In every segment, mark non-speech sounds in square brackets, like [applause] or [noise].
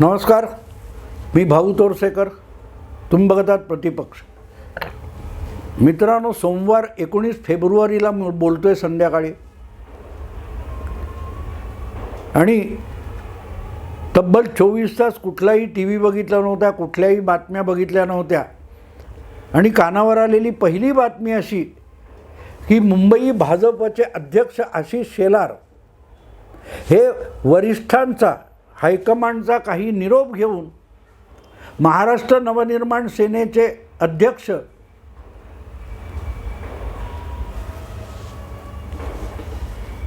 नमस्कार मी भाऊ तोरसेकर. तुम्ही बघतात प्रतिपक्ष. मित्रांनो सोमवार एकोणीस फेब्रुवारीला बोलतो आहे संध्याकाळी. आणि तब्बल चोवीस तास कुठलाही टी व्ही बघितला नव्हता कुठल्याही बातम्या बघितल्या नव्हत्या. आणि कानावर आलेली पहिली बातमी अशी की मुंबई भाजपचे अध्यक्ष आशिष शेलार हे वरिष्ठांचा हायकमांडचा काही निरोप घेऊन महाराष्ट्र नवनिर्माण सेनेचे अध्यक्ष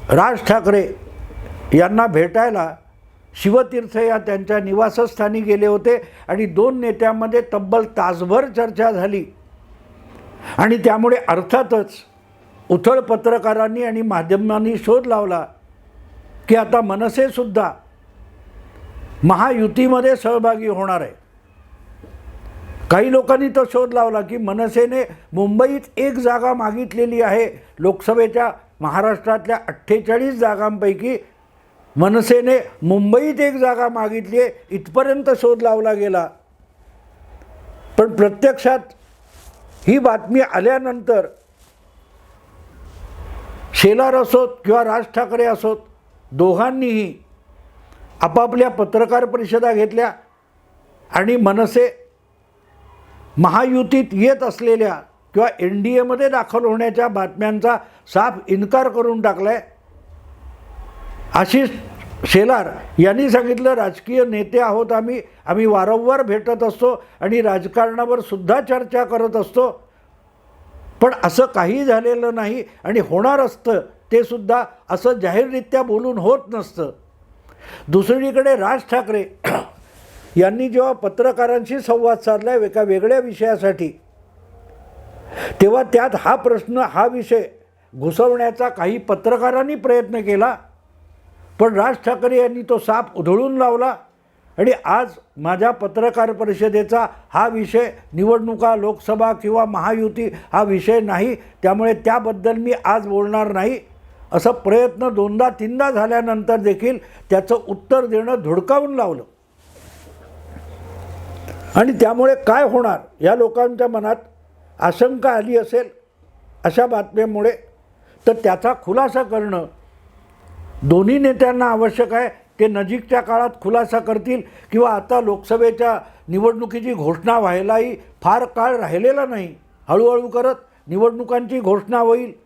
राज ठाकरे यांना भेटायला शिवतीर्थ या त्यांच्या निवासस्थानी गेले होते आणि दोन नेत्यांमध्ये तब्बल तासभर चर्चा झाली. आणि त्यामुळे अर्थातच उथळ पत्रकारांनी आणि माध्यमांनी शोध लावला की आता मनसेसुद्धा महायुतीमध्ये सहभागी होणार आहे. काही लोकांनी तो शोध लावला की मनसेने मुंबईत एक जागा मागितलेली आहे. लोकसभेच्या महाराष्ट्रातल्या अठ्ठेचाळीस जागांपैकी मनसेने मुंबईत एक जागा मागितली आहे. इथपर्यंत शोध लावला गेला. पण प्रत्यक्षात ही बातमी आल्यानंतर शेलार असोत किंवा राज ठाकरे असोत दोघांनीही आपापल्या पत्रकार परिषदा घेतल्या आणि मनसे महायुतीत येत असलेल्या किंवा एन डी एमध्ये दाखल होण्याच्या बातम्यांचा साफ इन्कार करून टाकला आहे आशिष शेलार यांनी सांगितलं राजकीय नेते आहोत आम्ही आम्ही वारंवार भेटत असतो आणि राजकारणावर सुद्धा चर्चा करत असतो. पण असं काही झालेलं नाही आणि होणार असतं ते सुद्धा असं जाहीररित्या बोलून होत नसतं. दुसरीकडे राज ठाकरे [clears throat] यांनी जेव्हा पत्रकारांशी संवाद साधला एका वेगळ्या विषयासाठी तेव्हा त्यात हा प्रश्न हा विषय घुसवण्याचा काही पत्रकारांनी प्रयत्न केला पण राज ठाकरे यांनी तो साप उधळून लावला आणि आज माझ्या पत्रकार परिषदेचा हा विषय निवडणुका लोकसभा किंवा महायुती हा विषय नाही त्यामुळे त्याबद्दल मी आज बोलणार नाही. असं प्रयत्न दोनदा तीनदा झाल्यानंतर देखील त्याचं उत्तर देणं धुडकावून लावलं. आणि त्यामुळे काय होणार? या लोकांच्या मनात आशंका आली असेल अशा बातम्यामुळे तर त्याचा खुलासा करणं दोन्ही नेत्यांना आवश्यक आहे. ते नजीकच्या काळात खुलासा करतील किंवा आता लोकसभेच्या निवडणुकीची घोषणा व्हायलाही फार काळ राहिलेला नाही. हळूहळू करत निवडणुकांची घोषणा होईल.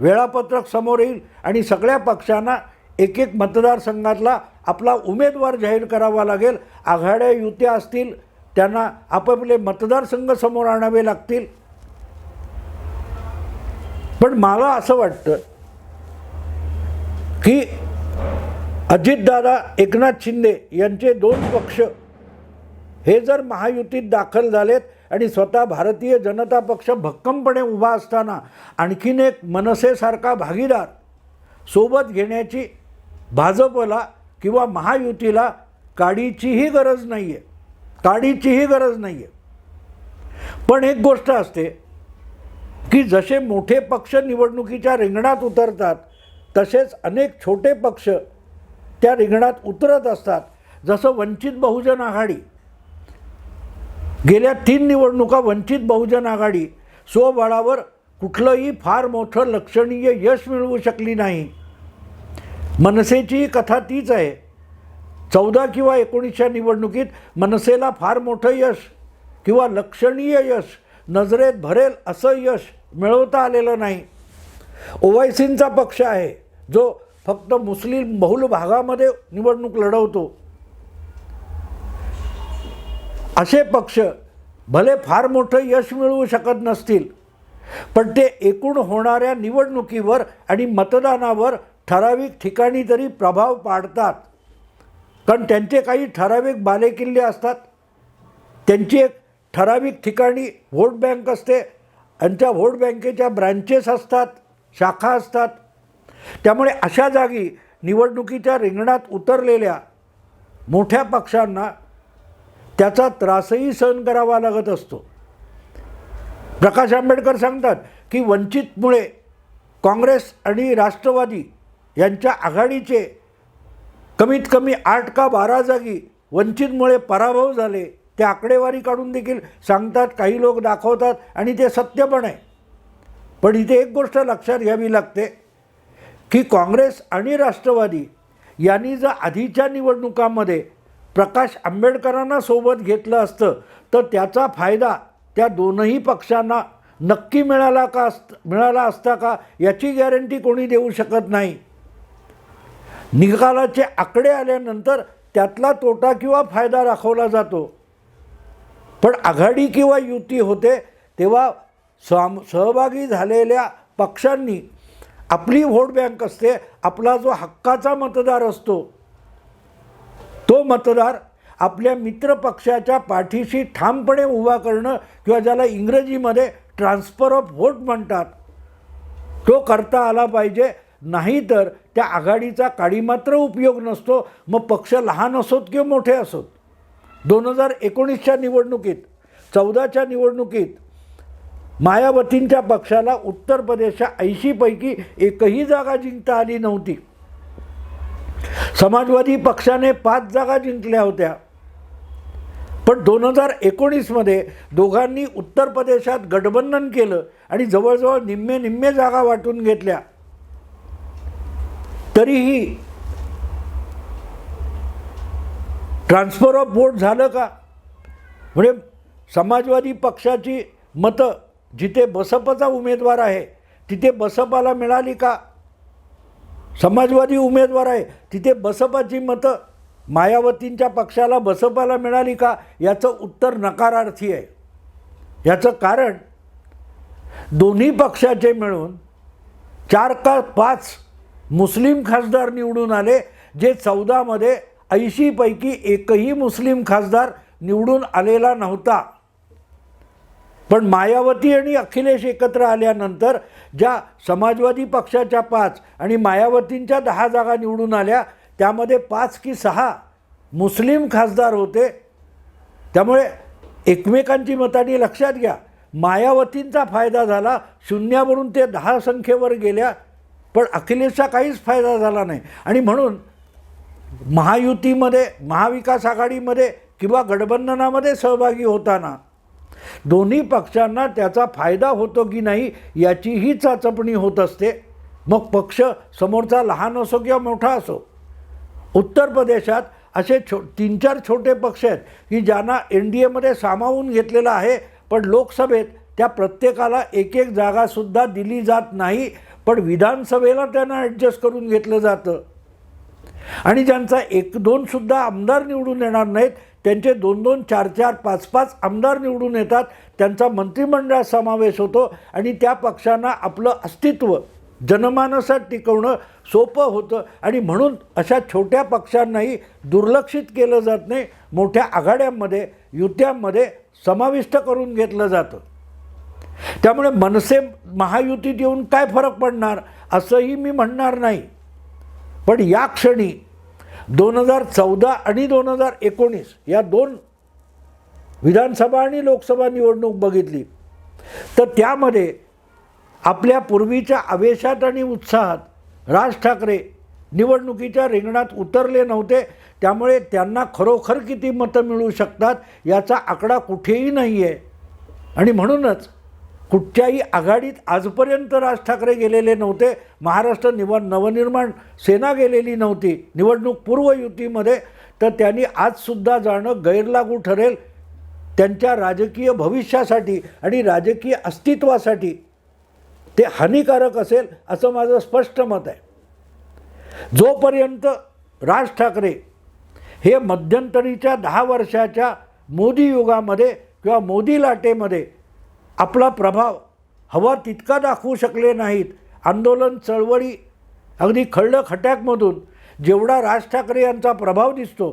वेळापत्रक समोर येईल आणि सगळ्या पक्षांना एक एक मतदारसंघातला आपला उमेदवार जाहीर करावा लागेल. आघाड्या युत्या असतील त्यांना आपापले मतदारसंघ समोर आणावे लागतील. पण मला असं वाटतं की अजितदादा एकनाथ शिंदे यांचे दोन पक्ष हे जर महायुतीत दाखल झालेत आणि स्वतः भारतीय जनता पक्ष भक्कमपणे उभा असताना आणखीन एक मनसेसारखा भागीदार सोबत घेण्याची भाजपला किंवा महायुतीला काडीचीही गरज नाही आहे काडीचीही गरज नाही आहे पण एक गोष्ट असते की जसे मोठे पक्ष निवडणुकीच्या रिंगणात उतरतात तसेच अनेक छोटे पक्ष त्या रिंगणात उतरत असतात. जसं वंचित बहुजन आघाडी गेल्या तीन निवडणुका वंचित बहुजन आघाडी स्वबळावर कुठलंही फार मोठं लक्षणीय यश मिळवू शकली नाही. मनसेची कथा तीच आहे. चौदा किंवा एकोणीसच्या निवडणुकीत मनसेला फार मोठं यश किंवा लक्षणीय यश नजरेत भरेल असं यश मिळवता आलेलं नाही. ओवायसींचा पक्ष आहे जो फक्त मुस्लिम बहुल भागामध्ये निवडणूक लढवतो. असे पक्ष भले फार मोठं यश मिळवू शकत नसतील पण ते एकूण होणाऱ्या निवडणुकीवर आणि मतदानावर ठराविक ठिकाणी तरी प्रभाव पाडतात. कारण त्यांचे काही ठराविक बालेकिल्ले असतात. त्यांची एक ठराविक ठिकाणी व्होट बँक असते आणि त्या व्होट बँकेच्या ब्रँचेस असतात शाखा असतात. त्यामुळे अशा जागी निवडणुकीच्या रिंगणात उतरलेल्या मोठ्या पक्षांना त्याचा त्रासही सहन करावा लागत असतो. प्रकाश आंबेडकर सांगतात की वंचितमुळे काँग्रेस आणि राष्ट्रवादी यांच्या आघाडीचे कमीत कमी आठ का बारा जागी वंचितमुळे पराभव झाले ते आकडेवारी काढून देखील सांगतात काही लोक दाखवतात आणि ते सत्य पण आहे. पण इथे एक गोष्ट लक्षात घ्यावी लागते की काँग्रेस आणि राष्ट्रवादी यांनी जर आधीच्या निवडणुकामध्ये प्रकाश आंबेडकरांना सोबत घेतलं असतं तर त्याचा फायदा त्या दोनही पक्षांना नक्की मिळाला का असत मिळाला असता का याची गॅरंटी कोणी देऊ शकत नाही. निकालाचे आकडे आल्यानंतर त्यातला तोटा किंवा फायदा दाखवला जातो. पण आघाडी किंवा युती होते तेव्हा सम सहभागी झालेल्या पक्षांनी आपली व्होट बँक असते आपला जो हक्काचा मतदार असतो तो मतदार आपल्या मित्र पक्षाच्या पाठीशी ठामपणे उभा करणं किंवा ज्याला इंग्रजीमध्ये ट्रान्सफर ऑफ व्होट म्हणतात तो करता आला पाहिजे. नाहीतर त्या आघाडीचा काडीमात्र उपयोग नसतो. मग पक्ष लहान असोत किंवा मोठे असोत? दोन हजार एकोणीसच्या निवडणुकीत चौदाच्या निवडणुकीत मायावतींच्या पक्षाला उत्तर प्रदेशच्या ऐंशीपैकी एकही जागा जिंकता आली नव्हती. समाजवादी पक्षाने पाच जागा जिंकल्या होत्या. पण दोन हजार एकोणीसमध्ये दोघांनी उत्तर प्रदेशात गठबंधन केलं आणि जवळजवळ निम्मे निम्मे जागा वाटून घेतल्या. तरीही ट्रान्सफर ऑफ वोट झालं का? म्हणजे समाजवादी पक्षाची मतं जिथे बसपाचा उमेदवार आहे तिथे बसपाला मिळाली का? समाजवादी उमेदवार आहे. तिथे बसपाची मतं मायावतींच्या पक्षाला बसपाला मिळाली का याचं उत्तर नकारार्थी आहे. याचं कारण दोन्ही पक्षाचे मिळून चार का पाच मुस्लिम खासदार निवडून आले जे चौदामध्ये ऐंशीपैकी एकही मुस्लिम खासदार निवडून आलेला नव्हता. पण मायावती आणि अखिलेश एकत्र आल्यानंतर ज्या समाजवादी पक्षाच्या पाच आणि मायावतींच्या दहा जागा निवडून आल्या त्यामध्ये पाच की सहा मुस्लिम खासदार होते. त्यामुळे एकमेकांची मतांनी लक्षात घ्या मायावतींचा फायदा झाला शून्यावरून ते दहा संख्येवर गेल्या पण अखिलेशचा काहीच फायदा झाला नाही. आणि म्हणून महायुतीमध्ये महाविकास आघाडीमध्ये किंवा गठबंधनामध्ये सहभागी होताना दोन्ही पक्षांना त्याचा फायदा होतो की नाही याचीही चाचपणी होत असते. मग पक्ष समोरचा लहान असो किंवा मोठा असो. उत्तर प्रदेशात असे छो तीन चार छोटे पक्ष आहेत की ज्यांना एन डी एमध्ये सामावून घेतलेलं आहे पण लोकसभेत त्या प्रत्येकाला एक एक जागासुद्धा दिली जात नाही पण विधानसभेला त्यांना ॲडजस्ट करून घेतलं जातं. आणि ज्यांचा एक दोनसुद्धा आमदार निवडून येणार नाहीत त्यांचे दोन दोन चार चार पाच पाच आमदार निवडून येतात. त्यांचा मंत्रिमंडळात समावेश होतो आणि त्या पक्षांना आपलं अस्तित्व जनमानसात टिकवणं सोपं होतं. आणि म्हणून अशा छोट्या पक्षांनाही दुर्लक्षित केलं जात नाही. मोठ्या आघाड्यांमध्ये युत्यांमध्ये समाविष्ट करून घेतलं जातं. त्यामुळे मनसे महायुतीत येऊन काय फरक पडणार असंही मी म्हणणार नाही. पण या क्षणी दोन हजार चौदा आणि दोन हजार एकोणीस या दोन विधानसभा आणि लोकसभा निवडणूक बघितली. तर त्यामध्ये आपल्या पूर्वीच्या आवेशात आणि उत्साहात राज ठाकरे निवडणुकीच्या रिंगणात उतरले नव्हते. त्यामुळे त्यांना खरोखर किती मतं मिळू शकतात याचा आकडा कुठेही नाही आहे आणि म्हणूनच कुठच्याही आघाडीत आजपर्यंत राज ठाकरे गेलेले नव्हते. महाराष्ट्र निव नवनिर्माण सेना गेलेली नव्हती. निवडणूक पूर्व युतीमध्ये. तर त्यांनी आजसुद्धा जाणं गैरलागू ठरेल त्यांच्या राजकीय भविष्यासाठी आणि राजकीय अस्तित्वासाठी. ते हानिकारक असेल असं माझं स्पष्ट मत आहे. जोपर्यंत राज ठाकरे हे मध्यंतरीच्या दहा वर्षाच्या मोदी युगामध्ये किंवा मोदी लाटेमध्ये आपला प्रभाव हवा तितका दाखवू शकले नाहीत. आंदोलन चळवळी अगदी खळलं खट्याकमधून जेवढा राज ठाकरे यांचा प्रभाव दिसतो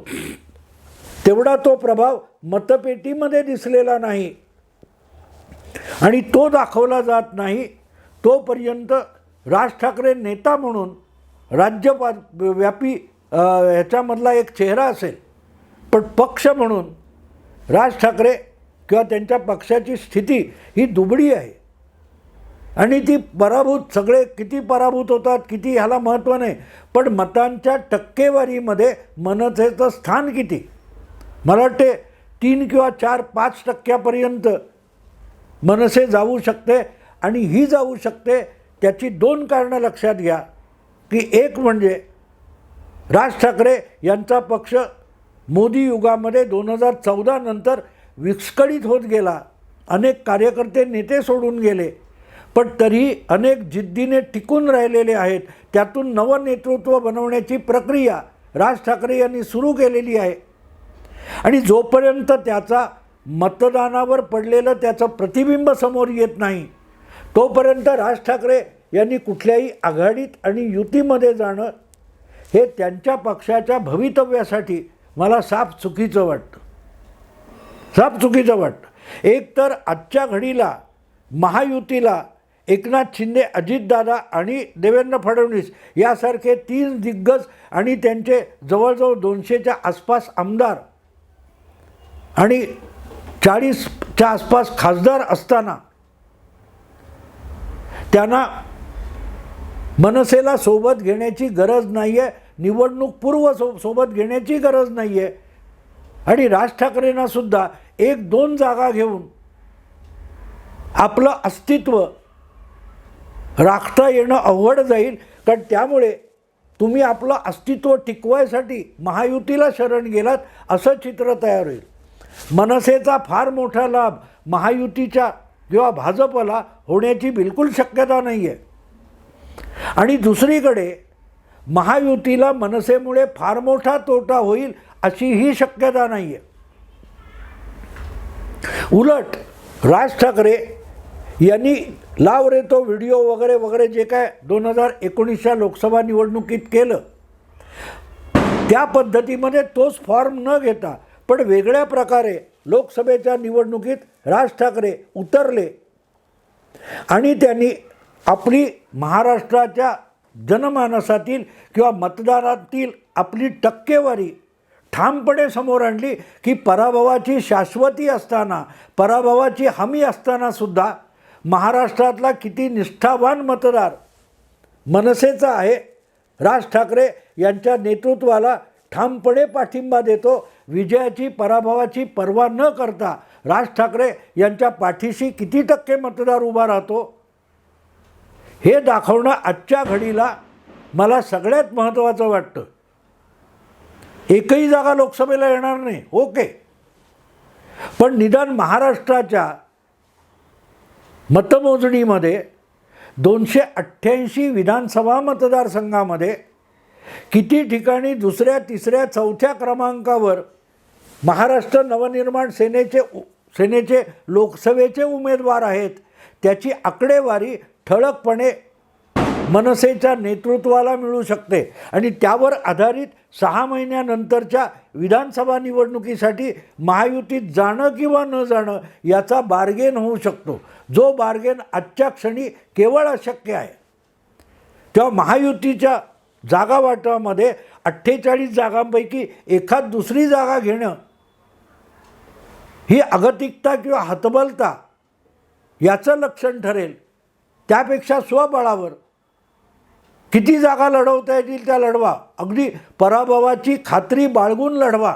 तेवढा तो प्रभाव मतपेटीमध्ये दिसलेला नाही. आणि तो दाखवला जात नाही तोपर्यंत राज ठाकरे नेता म्हणून राज्य व्यापी ह्याच्यामधला एक चेहरा असेल पण पक्ष म्हणून राज ठाकरे किंवा त्यांच्या पक्षाची स्थिती ही दुबळी आहे. आणि ती पराभूत सगळे किती पराभूत होतात किती ह्याला महत्त्व नाही. पण मतांच्या टक्केवारीमध्ये मनसेचं स्थान किती? मला वाटते तीन किंवा चार पाच टक्क्यापर्यंत मनसे जाऊ शकते. आणि ही जाऊ शकते त्याची दोन कारणं लक्षात घ्या. की एक म्हणजे राज ठाकरे यांचा पक्ष मोदी युगामध्ये दोन हजार चौदा नंतर विस्कळीत होत गेला. अनेक कार्यकर्ते नेते सोडून गेले. पण तरीही अनेक जिद्दीने टिकून राहिलेले आहेत. त्यातून नवं नेतृत्व बनवण्याची प्रक्रिया राज ठाकरे यांनी सुरू केलेली आहे. आणि जोपर्यंत त्याचा मतदानावर पडलेलं त्याचं प्रतिबिंब समोर येत नाही तोपर्यंत राज ठाकरे यांनी कुठल्याही आघाडीत आणि युतीमध्ये जाणं हे त्यांच्या पक्षाच्या भवितव्यासाठी मला साफ चुकीचं वाटतं. साप चुकीचं वाटतं एक तर आजच्या घडीला महायुतीला एकनाथ शिंदे अजितदादा आणि देवेंद्र फडणवीस यासारखे तीन दिग्गज आणि त्यांचे जवळजवळ दोनशेच्या आसपास आमदार आणि चाळीसच्या आसपास खासदार असताना त्यांना मनसेला सोबत घेण्याची गरज नाही आहे निवडणूक पूर्व सो सोबत घेण्याची गरज नाही आहे आणि राज ठाकरेंना सुद्धा एक दोन जागा घेऊन आपलं अस्तित्व राखता येणं अवघड जाईल. कारण त्यामुळे तुम्ही आपलं अस्तित्व टिकवायसाठी महायुतीला शरण गेलात असं चित्र तयार होईल. मनसेचा फार मोठा लाभ महायुतीच्या किंवा भाजपला होण्याची बिलकुल शक्यता नाही आहे आणि दुसरीकडे महायुतीला मनसेमुळे फार मोठा तोटा होईल अशीही शक्यता नाही आहे उलट राज ठाकरे यांनी लाव रे तो व्हिडिओ वगैरे वगैरे जे काय दोन हजार एकोणीसच्या लोकसभा निवडणुकीत केलं त्या पद्धतीमध्ये तोच फॉर्म न घेता पण वेगळ्या प्रकारे लोकसभेच्या निवडणुकीत राज ठाकरे उतरले आणि त्यांनी आपली महाराष्ट्राच्या जनमानसातील किंवा मतदारातील आपली टक्केवारी ठामपणे समोर आणली की पराभवाची शाश्वती असताना पराभवाची हमी असतानासुद्धा महाराष्ट्रातला किती निष्ठावान मतदार मनसेचा आहे. राज ठाकरे यांच्या नेतृत्वाला ठामपणे पाठिंबा देतो. विजयाची पराभवाची पर्वा न करता राज ठाकरे यांच्या पाठीशी किती टक्के मतदार उभा राहतो? हे दाखवणं आजच्या घडीला मला सगळ्यात महत्त्वाचं वाटतं. एकही जागा लोकसभेला येणार नाही. ओके. पण निदान महाराष्ट्राच्या मतमोजणीमध्ये दोनशे अठ्ठ्याऐंशी विधानसभा मतदारसंघामध्ये किती ठिकाणी दुसऱ्या तिसऱ्या चौथ्या क्रमांकावर महाराष्ट्र नवनिर्माण सेनेचे उ- सेनेचे लोकसभेचे उमेदवार आहेत त्याची आकडेवारी ठळकपणे मनसेच्या नेतृत्वाला मिळू शकते. आणि त्यावर आधारित सहा महिन्यानंतरच्या विधानसभा निवडणुकीसाठी महायुतीत जाणं किंवा न जाणं याचा बार्गेन होऊ शकतो. जो बार्गेन आजच्या क्षणी केवळ अशक्य आहे. तेव्हा महायुतीच्या जागा वाटपामध्ये अठ्ठेचाळीस जागांपैकी एखाद दुसरी जागा घेणं ही अगतिकता किंवा हतबलता याचं लक्षण ठरेल. त्यापेक्षा स्वबळावर किती जागा लढवता येतील त्या लढवा? अगदी पराभवाची खात्री बाळगून लढवा.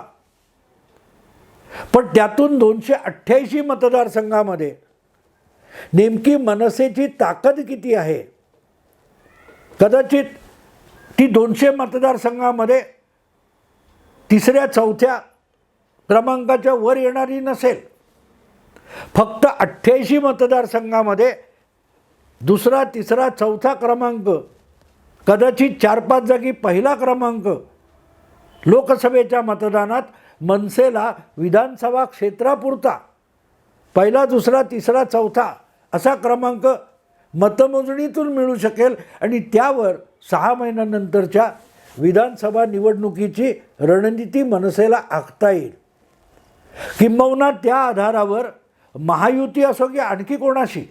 पण त्यातून दोनशे अठ्ठ्याऐंशी मतदारसंघामध्ये नेमकी मनसेची ताकद किती आहे? कदाचित ती दोनशे मतदारसंघामध्ये तिसऱ्या चौथ्या क्रमांकाच्या वर येणारी नसेल. फक्त अठ्ठ्याऐंशी मतदारसंघामध्ये दुसरा तिसरा चौथा क्रमांक कदाचित चार पाच जागी पहिला क्रमांक लोकसभेच्या मतदानात मनसेला विधानसभा क्षेत्रापुरता पहिला दुसरा तिसरा चौथा असा क्रमांक मतमोजणीतून मिळू शकेल आणि त्यावर सहा महिन्यानंतरच्या विधानसभा निवडणुकीची रणनीती मनसेला आखता येईल. किंबहुना त्या आधारावर महायुती असो की आणखी कोणाशी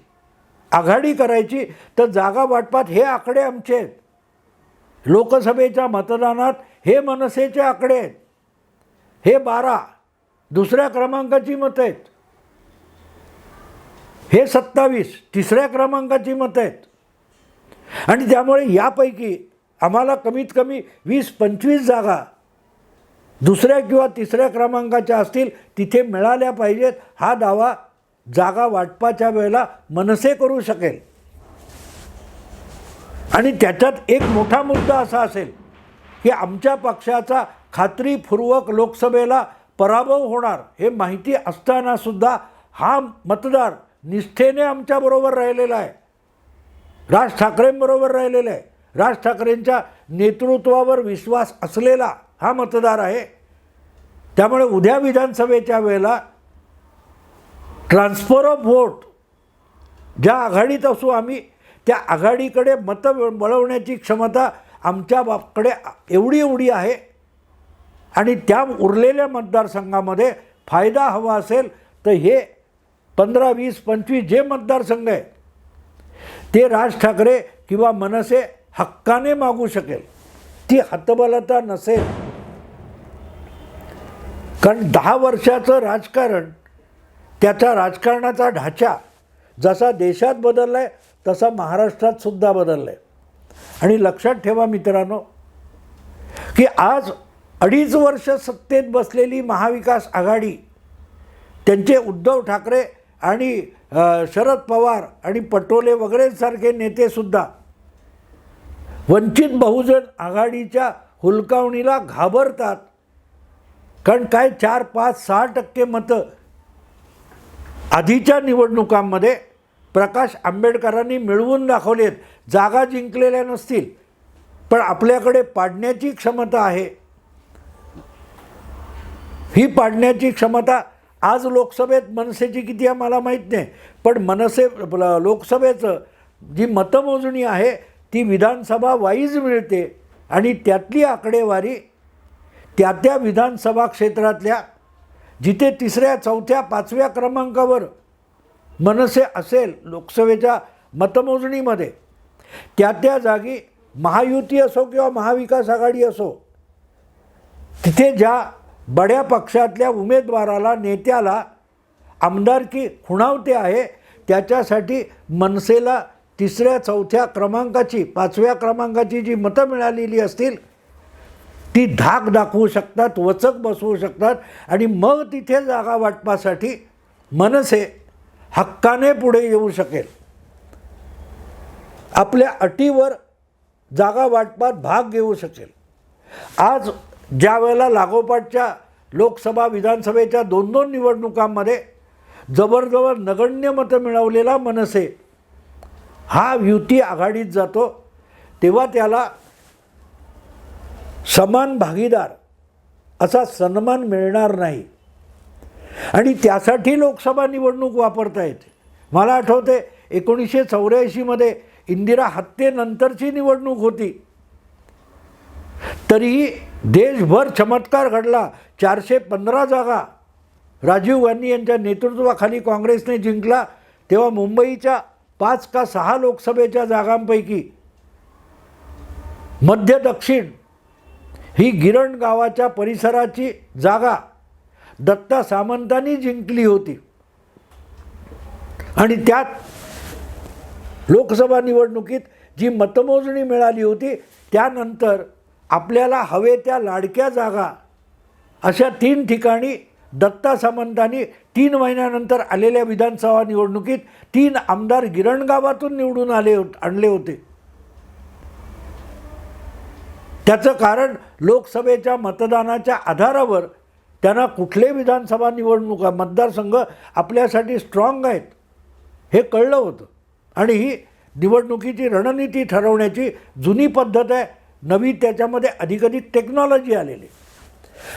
आघाडी करायची तर जागा वाटपात हे आकडे आमचे आहेत. लोकसभेच्या मतदानात हे मनसेचे आकडे आहेत. हे बारा दुसऱ्या क्रमांकाची मतं आहेत. हे सत्तावीस तिसऱ्या क्रमांकाची मतं आहेत. आणि त्यामुळे यापैकी आम्हाला कमीत कमी वीस पंचवीस जागा दुसऱ्या किंवा तिसऱ्या क्रमांकाच्या असतील तिथे मिळाल्या पाहिजेत. हा दावा जागा वाटपाच्या वेळेला मनसे करू शकेल. आणि त्याच्यात एक मोठा मुद्दा असा असेल की आमच्या पक्षाचा खात्रीपूर्वक लोकसभेला पराभव होणार हे माहिती असतानासुद्धा हा मतदार निष्ठेने आमच्याबरोबर राहिलेला आहे. राज ठाकरेंबरोबर राहिलेला आहे. राज ठाकरेंच्या नेतृत्वावर विश्वास असलेला हा मतदार आहे. त्यामुळे उद्या विधानसभेच्या वेळेला ट्रान्सफर ऑफ व्होट ज्या आघाडीत असू आम्ही त्या आघाडीकडे मतं वळवण्याची क्षमता आमच्या बापकडे एवढी एवढी आहे. आणि त्या उरलेल्या मतदारसंघामध्ये फायदा हवा असेल तर हे पंधरा वीस पंचवीस जे मतदारसंघ आहे ते राज ठाकरे किंवा मनसे हक्काने मागू शकेल. ती हतबलता नसेल. कारण दहा वर्षाचं राजकारण त्याचा राजकारणाचा ढाचा जसा देशात बदलला आहे तसा महाराष्ट्रात सुद्धा बदलला आहे आणि लक्षात ठेवा मित्रांनो की आज अडीच वर्ष सत्तेत बसलेली महाविकास आघाडी त्यांचे उद्धव ठाकरे आणि शरद पवार आणि पटोले वगैरेसारखे नेतेसुद्धा वंचित बहुजन आघाडीच्या हुलकावणीला घाबरतात. कारण काय चार पाच सहा टक्के मतं आधीच्या निवडणुकांमध्ये प्रकाश आंबेडकरांनी मिळवून दाखवलेत. जागा जिंकलेल्या नसतील पण आपल्याकडे पाडण्याची क्षमता आहे. ही पाडण्याची क्षमता आज लोकसभेत मनसेची किती आहे मला माहीत नाही पण मनसे लोकसभेचं जी मतमोजणी आहे ती विधानसभा वाईज मिळते आणि त्यातली आकडेवारी त्या त्या विधानसभा क्षेत्रातल्या जिथे तिसऱ्या चौथ्या पाचव्या क्रमांकावर मनसे असेल लोकसभेच्या मतमोजणीमध्ये. त्या त्या जागी महायुती असो किंवा महाविकास आघाडी असो तिथे ज्या बड्या पक्षातल्या उमेदवाराला नेत्याला आमदारकी खुणावते आहे त्याच्यासाठी मनसेला तिसऱ्या चौथ्या क्रमांकाची पाचव्या क्रमांकाची जी मतं मिळालेली असतील ती धाक दाखवू शकतात वचक बसवू शकतात आणि मग तिथे जागा वाटपासाठी मनसे हक्काने पुढे येऊ शकेल. आपल्या अटीवर जागा वाटपात भाग घेऊ शकेल. आज ज्या वेळेला लागोपाठच्या लोकसभा विधानसभेच्या दोन दोन निवडणुकांमध्ये जवळजवळ नगण्य मतं मिळवलेला मनसे हा युती आघाडीत जातो तेव्हा त्याला समान भागीदार असा सन्मान मिळणार नाही. आणि त्यासाठी लोकसभा निवडणूक वापरतायत मला आठवते एकोणीसशे चौऱ्याऐंशीमध्ये इंदिरा हत्येनंतरची निवडणूक होती. तरीही देशभर चमत्कार घडला. चारशे पंधरा जागा राजीव गांधी यांच्या नेतृत्वाखाली काँग्रेसने जिंकला. तेव्हा मुंबईच्या पाच का सहा लोकसभेच्या जागांपैकी मध्य दक्षिण ही गिरण गावाच्या परिसराची जागा दत्ता सामंतांनी जिंकली होती. आणि त्यात लोकसभा निवडणुकीत जी मतमोजणी मिळाली होती त्यानंतर आपल्याला हवे त्या लाडक्या जागा अशा तीन ठिकाणी दत्ता सामंतांनी तीन महिन्यानंतर आलेल्या विधानसभा निवडणुकीत तीन आमदार गिरणगावातून निवडून आले होत आणले होते. त्याचं कारण लोकसभेच्या मतदानाच्या आधारावर त्यांना कुठले विधानसभा निवडणुका मतदारसंघ आपल्यासाठी स्ट्रॉंग आहेत हे कळलं होतं. आणि ही निवडणुकीची रणनीती ठरवण्याची जुनी पद्धत आहे. नवी त्याच्यामध्ये अधिकाधिक टेक्नॉलॉजी आलेली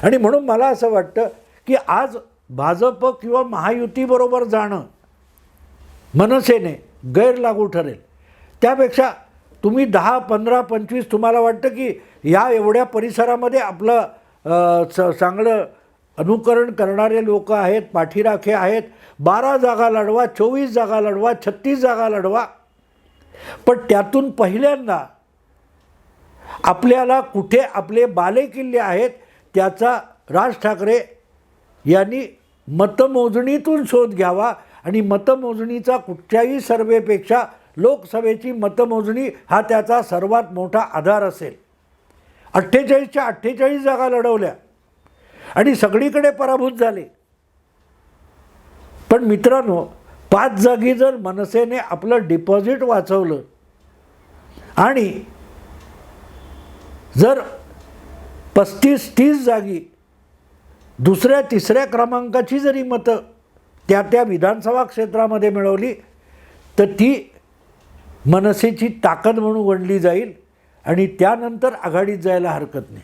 आणि म्हणून मला असं वाटतं की आज भाजप किंवा महायुतीबरोबर जाणं मनसेने गैर लागू ठरेल. त्यापेक्षा तुम्ही दहा पंधरा पंचवीस तुम्हाला वाटतं की या एवढ्या परिसरामध्ये आपलं चांगलं अनुकरण करणारे लोक आहेत पाठीराखे आहेत. बारा जागा लढवा चोवीस जागा लढवा छत्तीस जागा लढवा. पण त्यातून पहिल्यांदा आपल्याला कुठे आपले बालेकिल्ले आहेत त्याचा राज ठाकरे यांनी मतमोजणीतून शोध घ्यावा आणि मतमोजणीचा कुठच्याही सर्वेपेक्षा लोकसभेची मतमोजणी हा त्याचा सर्वात मोठा आधार असेल. अठ्ठेचाळीसच्या अठ्ठेचाळीस जागा लढवल्या. आणि सगळीकडे पराभूत झाले. पण मित्रांनो पाच जागी जर मनसेने आपलं डिपॉझिट वाचवलं आणि जर पस्तीस तीस जागी दुसऱ्या तिसऱ्या क्रमांकाची जरी मतं त्या त्या विधानसभा क्षेत्रामध्ये मिळवली तर ती मनसेची ताकद म्हणून गणली जाईल आणि त्यानंतर आघाडीत जायला हरकत नाही.